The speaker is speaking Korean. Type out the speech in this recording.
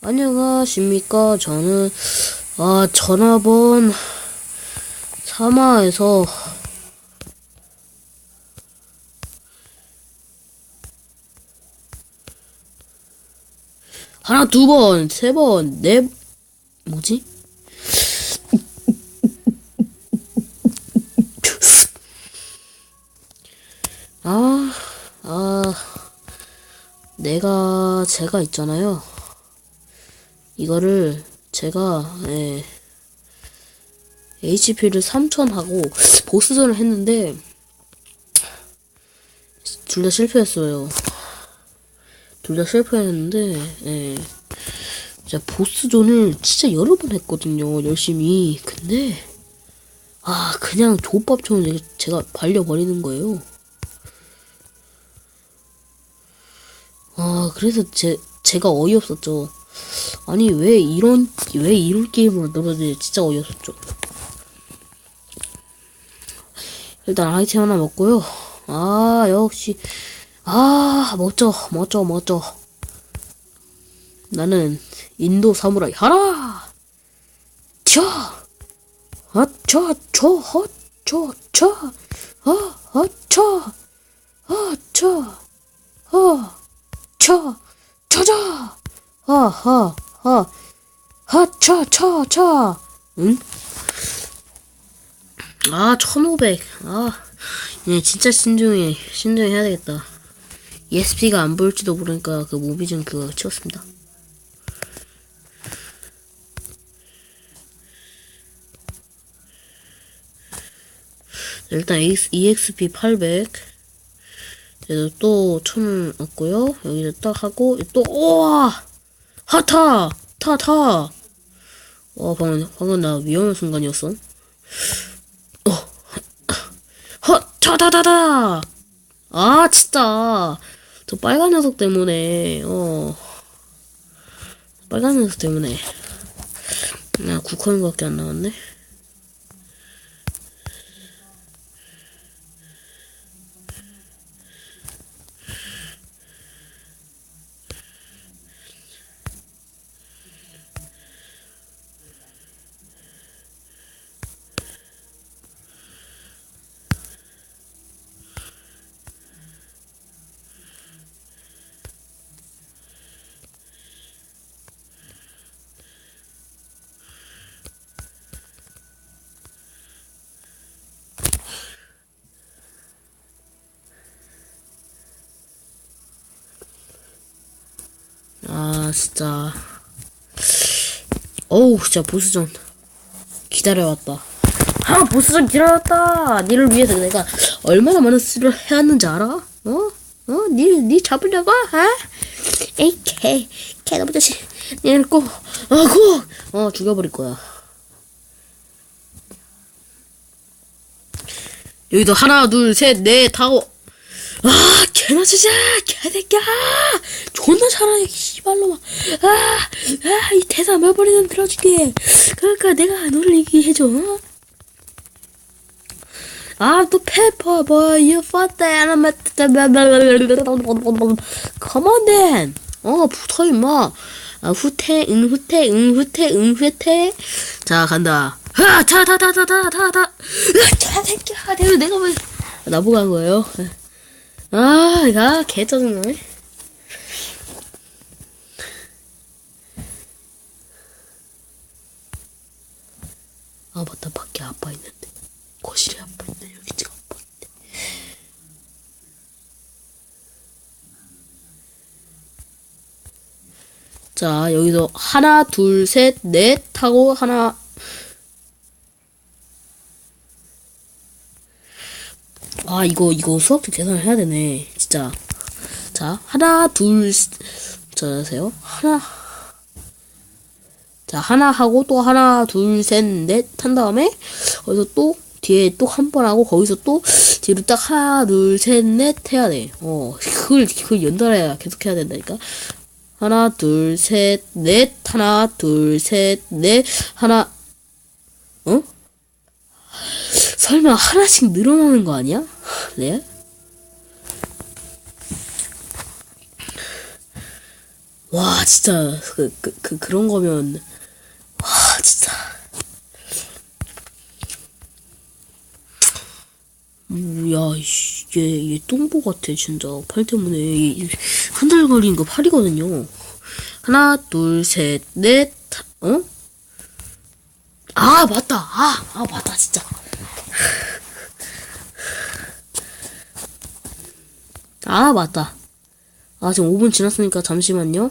안녕하십니까. 저는, 아, 전화번 3화에서 하나, 두 번, 세 번, 네, 뭐지? 아, 아, 내가, 제가 있잖아요. 이거를 제가 예, HP를 3000 하고 보스전을 했는데 둘 다 실패했어요. 둘 다 실패했는데 예. 진짜 보스전을 진짜 여러 번 했거든요. 열심히. 근데 아 그냥 족밥처럼 제가 발려버리는 거예요. 아 그래서 제 제가 어이없었죠. 아니 왜 이런 왜 이런 게임을 만들었는지 진짜 어이없었죠. 일단 아이템 하나 먹고요. 아 역시 아 멋져 멋져 멋져. 나는 인도 사무라이 하라. 차. 아차 초허초 차. 아아차 아차 아차 차자. 하하 하 하차 차 차. 응? 아, 1500. 아, 얘 진짜 신중해. 신중히 해야 되겠다. ESP가 안 보일지도 모르니까 그 모비즘 그거 치웠습니다. 일단 EXP 800. 얘도 또 1000원 얻고요. 여기서 딱 하고, 또, 우와! 하타! 타, 타! 와, 방금, 방금 나 위험한 순간이었어. 어, 허, 차다다다! 아, 진짜. 저 빨간 녀석 때문에, 어. 빨간 녀석 때문에. 나 국화인밖에 안 나왔네. 아, 진짜. 어우, 진짜 보스전. 기다려왔다. 아, 보스전 기다려왔다. 니를 위해서 내가 얼마나 많은 수를 해왔는지 알아? 어? 어? 니, 니 잡으려고? 아? 에이, 개, 개, 너무 자식. 니를 꼭, 어, 꼭, 어, 죽여버릴 거야. 여기도 하나, 둘, 셋, 넷 하고, 아, 개나 진짜, 개새끼야! 존나 잘하네, 씨발로마. 아, 아, 이 대사 몇 번이나 들어줄게. 그러니까 내가 너를 얘기해줘. 어? 아, 또 페퍼, 뭐, I'm come on then. 어, 붙어, 임마. 아, 후퇴, 응, 후퇴, 응, 후퇴, 응, 후퇴. 자, 간다. 아, 타, 타, 타, 타, 타, 타, 타. 자, 새끼야. 내가, 왜, 나보고 한 거예요. 아, 야, 개 짜증나네. 아, 맞다. 밖에 아빠 있는데. 거실에 아빠 있는데. 여기 지금 아빠 있는데. 자, 여기서 하나, 둘, 셋, 넷 하고 하나, 아, 이거, 이거 수학도 계산을 해야 되네. 진짜. 자, 하나, 둘, 자세요. 하나. 자, 하나 하고 또 하나, 둘, 셋, 넷 한 다음에, 거기서 또, 뒤에 또 한 번 하고, 거기서 또, 뒤로 딱 하나, 둘, 셋, 넷 해야 돼. 어, 그걸, 그걸 연달아야 계속 해야 된다니까. 하나, 둘, 셋, 넷, 하나, 둘, 셋, 넷, 하나, 어? 설마 하나씩 늘어나는 거 아니야? 네? 와, 진짜, 그, 그, 그, 그런 거면, 와, 진짜. 음, 야, 이씨, 얘, 얘 똥보 같아, 진짜. 팔 때문에. 이- 이 흔들거리는 거 팔이거든요. 하나, 둘, 셋, 넷, 어? 아, 맞다. 아, 아, 맞다, 진짜. 아, 맞다. 아, 지금 5분 지났으니까 잠시만요.